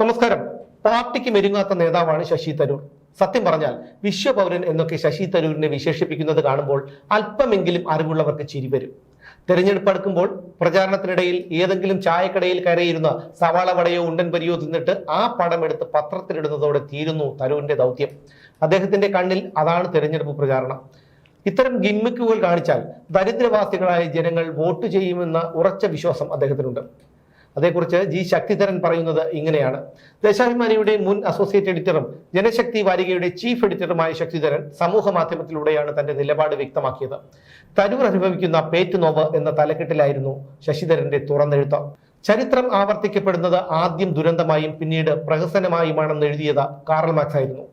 നമസ്കാരം. പാർട്ടിക്ക് മെരുങ്ങാത്ത നേതാവാണ് ശശി തരൂർ. സത്യം പറഞ്ഞാൽ വിശ്വപൗരൻ എന്നൊക്കെ ശശി തരൂരിനെ വിശേഷിപ്പിക്കുന്നത് കാണുമ്പോൾ അല്പമെങ്കിലും അറിവുള്ളവർക്ക് ചിരി വരും. തെരഞ്ഞെടുപ്പ് അടുക്കുമ്പോൾ പ്രചാരണത്തിനിടയിൽ ഏതെങ്കിലും ചായക്കടയിൽ കയറിയിരുന്ന സവാള വടയോ ഉണ്ടൻ പരിയോ തിന്നിട്ട് ആ പടം എടുത്ത് പത്രത്തിലിടുന്നതോടെ തീരുന്നു തരൂരിന്റെ ദൗത്യം. അദ്ദേഹത്തിന്റെ കണ്ണിൽ അതാണ് തെരഞ്ഞെടുപ്പ് പ്രചാരണം. ഇത്തരം ഗിമ്മിക്കുകൾ കാണിച്ചാൽ ദരിദ്രവാസികളായ ജനങ്ങൾ വോട്ട് ചെയ്യുമെന്ന ഉറച്ച വിശ്വാസം അദ്ദേഹത്തിനുണ്ട്. അതേക്കുറിച്ച് ജി ശക്തിധരൻ പറയുന്നത് ഇങ്ങനെയാണ്. ദേശാഭിമാനിയുടെ മുൻ അസോസിയേറ്റ് എഡിറ്ററും ജനശക്തി വാരികയുടെ ചീഫ് എഡിറ്ററുമായ ശക്തിധരൻ സമൂഹ മാധ്യമത്തിലൂടെയാണ് തന്റെ നിലപാട് വ്യക്തമാക്കിയത്. തരൂർ അനുഭവിക്കുന്ന പേറ്റുനോവ് എന്ന തലക്കെട്ടിലായിരുന്നു ശശിധരന്റെ തുറന്നെഴുത്ത്. ചരിത്രം ആവർത്തിക്കപ്പെടുന്നത് ആദ്യം ദുരന്തമായും പിന്നീട് പ്രഹസനമായുമാണെന്ന് എഴുതിയത് കാറൽ മാക്സ് ആയിരുന്നു.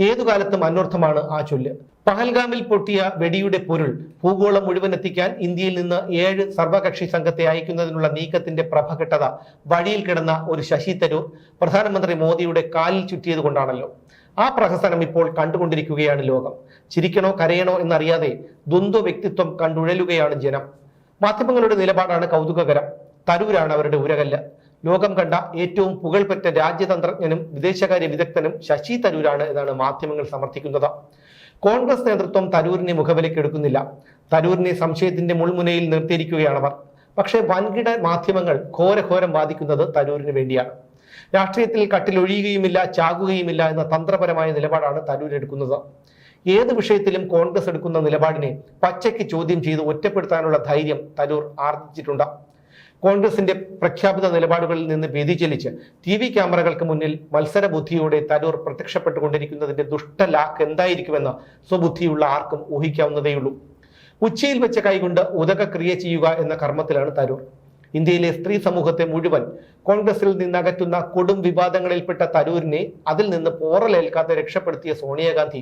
ഏതു കാലത്തും അന്വർത്ഥമാണ് ആ ചൊല്ല്. പഹൽഗാമിൽ പൊട്ടിയ വെടിയുടെ പൊരുൾ ഭൂഗോളം മുഴുവൻ എത്തിക്കാൻ ഇന്ത്യയിൽ നിന്ന് ഏഴ് സർവകക്ഷി സംഘത്തെ അയക്കുന്നതിനുള്ള നീക്കത്തിന്റെ പ്രഭകെട്ടത വഴിയിൽ കിടന്ന ഒരു ശശി തരൂർ പ്രധാനമന്ത്രി മോദിയുടെ കാലിൽ ചുറ്റിയത് കൊണ്ടാണല്ലോ. ആ പ്രഹസനം ഇപ്പോൾ കണ്ടുകൊണ്ടിരിക്കുകയാണ് ലോകം. ചിരിക്കണോ കരയണോ എന്നറിയാതെ ദ്വന്ദ്വ വ്യക്തിത്വം കണ്ടുഴലുകയാണ് ജനം. മാധ്യമങ്ങളുടെ നിലപാടാണ് കൗതുകകരം. തരൂരാണ് അവരുടെ ഉരകല്ല്. ലോകം കണ്ട ഏറ്റവും പുകൾപെറ്റ രാജ്യതന്ത്രജ്ഞനും വിദേശകാര്യ വിദഗ്ധനും ശശി തരൂരാണ് എന്നാണ് മാധ്യമങ്ങൾ സമർത്ഥിക്കുന്നത്. കോൺഗ്രസ് നേതൃത്വം തരൂരിനെ മുഖവിലേക്ക് എടുക്കുന്നില്ല. തരൂരിനെ സംശയത്തിന്റെ മുൾമുനയിൽ നിർത്തിയിരിക്കുകയാണവർ പക്ഷേ വൻകിട മാധ്യമങ്ങൾ ഘോരഘോരം വാദിക്കുന്നത് തരൂരിന് വേണ്ടിയാണ്. രാഷ്ട്രീയത്തിൽ കട്ടിലൊഴിയുകയുമില്ല ചാകുകയുമില്ല എന്ന തന്ത്രപരമായ നിലപാടാണ് തരൂർ എടുക്കുന്നത്. ഏത് വിഷയത്തിലും കോൺഗ്രസ് എടുക്കുന്ന നിലപാടിനെ പച്ചയ്ക്ക് ചോദ്യം ചെയ്ത് ഒറ്റപ്പെടുത്താനുള്ള ധൈര്യം തരൂർ ആർജിച്ചിട്ടുണ്ട്. കോൺഗ്രസിന്റെ പ്രഖ്യാപിത നിലപാടുകളിൽ നിന്ന് വ്യതിചലിച്ച് ടി വി ക്യാമറകൾക്ക് മുന്നിൽ മത്സരബുദ്ധിയോടെ തരൂർ പ്രത്യക്ഷപ്പെട്ടുകൊണ്ടിരിക്കുന്നതിന്റെ ദുഷ്ടലാക്ക് എന്തായിരിക്കുമെന്ന് സ്വബുദ്ധിയുള്ള ആർക്കും ഊഹിക്കാവുന്നതേയുള്ളൂ. ഉച്ചയിൽ വെച്ച കൈകൊണ്ട് ഉദകക്രിയ ചെയ്യുക എന്ന കർമ്മത്തിലാണ് തരൂർ. ഇന്ത്യയിലെ സ്ത്രീ സമൂഹത്തെ മുഴുവൻ കോൺഗ്രസിൽ നിന്നകറ്റുന്ന കൊടും വിവാദങ്ങളിൽപ്പെട്ട തരൂരിനെ അതിൽ നിന്ന് പോറലേൽക്കാതെ രക്ഷപ്പെടുത്തിയ സോണിയാഗാന്ധി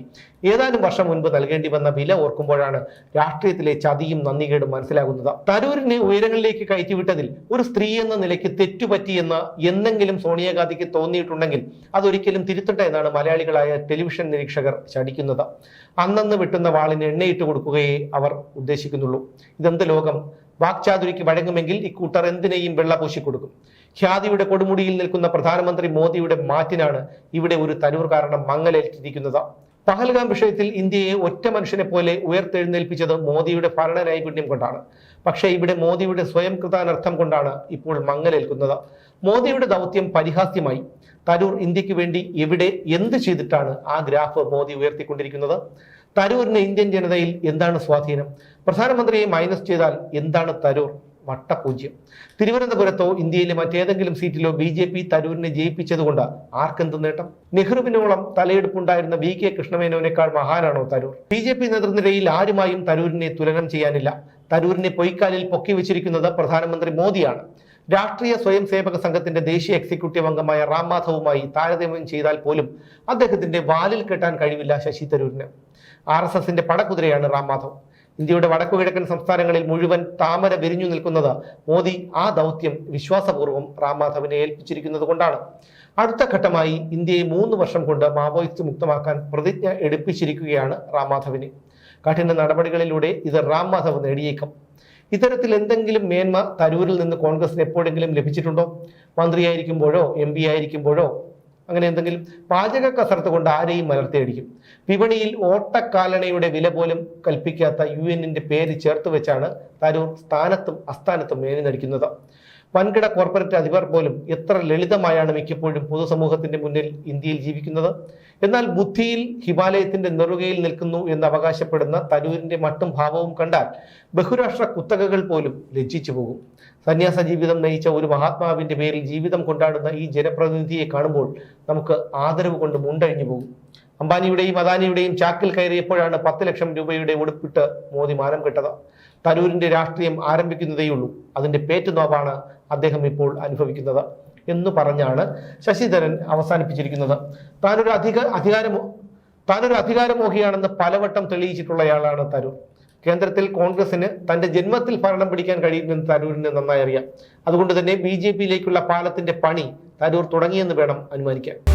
ഏതാനും വർഷം മുൻപ് നൽകേണ്ടി വന്ന വില ഓർക്കുമ്പോഴാണ് രാഷ്ട്രീയത്തിലെ ചതിയും നന്ദികേടും മനസ്സിലാകുന്നത്. തരൂരിനെ ഉയരങ്ങളിലേക്ക് കയറ്റിവിട്ടതിൽ ഒരു സ്ത്രീ എന്ന നിലയ്ക്ക് തെറ്റുപറ്റിയെന്ന് എന്നെങ്കിലും സോണിയാഗാന്ധിക്ക് തോന്നിയിട്ടുണ്ടെങ്കിൽ അതൊരിക്കലും തിരുത്തട്ടെ എന്നാണ് മലയാളികളായ ടെലിവിഷൻ നിരീക്ഷകർ ചടിക്കുന്നത് അന്നന്ന് വിട്ടുന്ന വാളിന് എണ്ണയിട്ട് കൊടുക്കുകയേ അവർ ഉദ്ദേശിക്കുന്നുള്ളൂ. ഇതെന്ത് ലോകം? വാക്ചാതുരിക്ക് വഴങ്ങുമെങ്കിൽ ഇക്കൂട്ടർ എന്തിനേയും വെള്ള പൂശിക്കൊടുക്കും ഖ്യാതിയുടെ കൊടുമുടിയിൽ നിൽക്കുന്ന പ്രധാനമന്ത്രി മോദിയുടെ മാറ്റിനാണ് ഇവിടെ ഒരു തരൂർ കാരണം മങ്ങലേറ്റിരിക്കുന്നത്. പഹൽഗാം വിഷയത്തിൽ ഇന്ത്യയെ ഒറ്റ മനുഷ്യനെ പോലെ ഉയർത്തെഴുന്നേൽപ്പിച്ചത് മോദിയുടെ ഭരണ നൈപുണ്യം കൊണ്ടാണ്. പക്ഷേ ഇവിടെ മോദിയുടെ സ്വയം കൃതാനർത്ഥം കൊണ്ടാണ് ഇപ്പോൾ മങ്ങലേൽക്കുന്നത്. മോദിയുടെ ദൗത്യം പരിഹാസ്യമായി. തരൂർ ഇന്ത്യയ്ക്ക് വേണ്ടി എവിടെ എന്ത് ചെയ്തിട്ടാണ് ആ ഗ്രാഫ് മോദി ഉയർത്തിക്കൊണ്ടിരിക്കുന്നത്? തരൂരിന് ഇന്ത്യൻ ജനതയിൽ എന്താണ് സ്വാധീനം? പ്രധാനമന്ത്രിയെ മൈനസ് ചെയ്താൽ എന്താണ് തരൂർ? വട്ടപൂജ്യം. തിരുവനന്തപുരത്തോ ഇന്ത്യയിലെ മറ്റേതെങ്കിലും സീറ്റിലോ ബി ജെ പി തരൂരിനെ ജയിപ്പിച്ചതുകൊണ്ട് ആർക്കെന്ത് നേട്ടം? നെഹ്റുവിനോളം തലയെടുപ്പുണ്ടായിരുന്ന വി കെ കൃഷ്ണമേനോനേക്കാൾ മഹാനാണോ തരൂർ? ബി ജെ പി നേതൃനിരയിൽ ആരുമായും തരൂരിനെ തുലനം ചെയ്യാനില്ല. തരൂരിനെ പൊയ്ക്കാലിൽ പൊക്കി വെച്ചിരിക്കുന്നത് പ്രധാനമന്ത്രി മോദിയാണ്. രാഷ്ട്രീയ സ്വയം സേവക സംഘത്തിന്റെ ദേശീയ എക്സിക്യൂട്ടീവ് അംഗമായ റാം മാധവുമായി താരതമ്യം ചെയ്താൽ പോലും അദ്ദേഹത്തിന്റെ വാലിൽ കെട്ടാൻ കഴിവില്ല ശശി തരൂരിന്. ആർ എസ് എസിന്റെ പടക്കുതിരയാണ് റാം മാധവ്. ഇന്ത്യയുടെ വടക്കുകിഴക്കൻ സംസ്ഥാനങ്ങളിൽ മുഴുവൻ താമര വിരിഞ്ഞു നിൽക്കുന്നത് മോദി ആ ദൗത്യം വിശ്വാസപൂർവം റാം മാധവിനെ ഏൽപ്പിച്ചിരിക്കുന്നത് കൊണ്ടാണ്. അടുത്ത ഘട്ടമായി ഇന്ത്യയെ മൂന്ന് വർഷം കൊണ്ട് മാവോയിസ്റ്റ് മുക്തമാക്കാൻ പ്രതിജ്ഞ എടുപ്പിച്ചിരിക്കുകയാണ് റാം മാധവിനെ. കഠിന നടപടികളിലൂടെ ഇത് റാം മാധവ് നേടിയേക്കും. ഇത്തരത്തിൽ എന്തെങ്കിലും മേന്മ തരൂരിൽ നിന്ന് കോൺഗ്രസിന് എപ്പോഴെങ്കിലും ലഭിച്ചിട്ടുണ്ടോ? മന്ത്രിയായിരിക്കുമ്പോഴോ എം പി ആയിരിക്കുമ്പോഴോ? അങ്ങനെ എന്തെങ്കിലും? പാചക കസർത്ത് കൊണ്ട് ആരെയും മലർത്തിയടിക്കും. വിപണിയിൽ ഓട്ടക്കാലണയുടെ വില പോലും കൽപ്പിക്കാത്ത യു എന്നിന്റെ പേര് ചേർത്ത് വെച്ചാണ് തരൂർ സ്ഥാനത്തും അസ്ഥാനത്തും മേനി നടിക്കുന്നത്. വൻകിട കോർപ്പറേറ്റ് അധിപർ പോലും എത്ര ലളിതമായാണ് മിക്കപ്പോഴും പൊതുസമൂഹത്തിന്റെ മുന്നിൽ ഇന്ത്യയിൽ ജീവിക്കുന്നത്? എന്നാൽ ബുദ്ധിയിൽ ഹിമാലയത്തിന്റെ നെറുകയിൽ നിൽക്കുന്നു എന്ന് അവകാശപ്പെടുന്ന തരൂരിന്റെ മട്ടും ഭാവവും കണ്ടാൽ ബഹുരാഷ്ട്ര കുത്തകകൾ പോലും ലജ്ജിച്ചു പോകും. സന്യാസ ജീവിതം നയിച്ച ഒരു മഹാത്മാവിന്റെ പേരിൽ ജീവിതം കൊണ്ടാടുന്ന ഈ ജനപ്രതിനിധിയെ കാണുമ്പോൾ നമുക്ക് ആദരവ് കൊണ്ട് മുണ്ടഴിഞ്ഞു പോകും. അംബാനിയുടെയും അദാനിയുടെയും ചാക്കിൽ കയറിയപ്പോഴാണ് പത്ത് ലക്ഷം രൂപയുടെ ഉടുപ്പിട്ട് മോദി മാനം കെട്ടത്. തരൂരിന്റെ രാഷ്ട്രീയം ആരംഭിക്കുന്നതേയുള്ളൂ. അതിന്റെ പേറ്റുനോവാണ് അദ്ദേഹം ഇപ്പോൾ അനുഭവിക്കുന്നത്. എന്ന് പറഞ്ഞാണ് ശശിധരൻ അവസാനിപ്പിച്ചിരിക്കുന്നത്. താനൊരു അധിക അധികാരമോ താനൊരു അധികാരമോഹിയാണെന്ന് പലവട്ടം തെളിയിച്ചിട്ടുള്ളയാളാണ് തരൂർ. കേന്ദ്രത്തിൽ കോൺഗ്രസിന് തന്റെ ജന്മത്തിൽ ഭരണം പിടിക്കാൻ കഴിയുമെന്ന് തരൂരിന് നന്നായി അറിയാം. അതുകൊണ്ട് തന്നെ ബി ജെ പിയിലേക്കുള്ള പാലത്തിന്റെ പണി തരൂർ തുടങ്ങിയെന്ന് വേണം അനുമാനിക്കാൻ.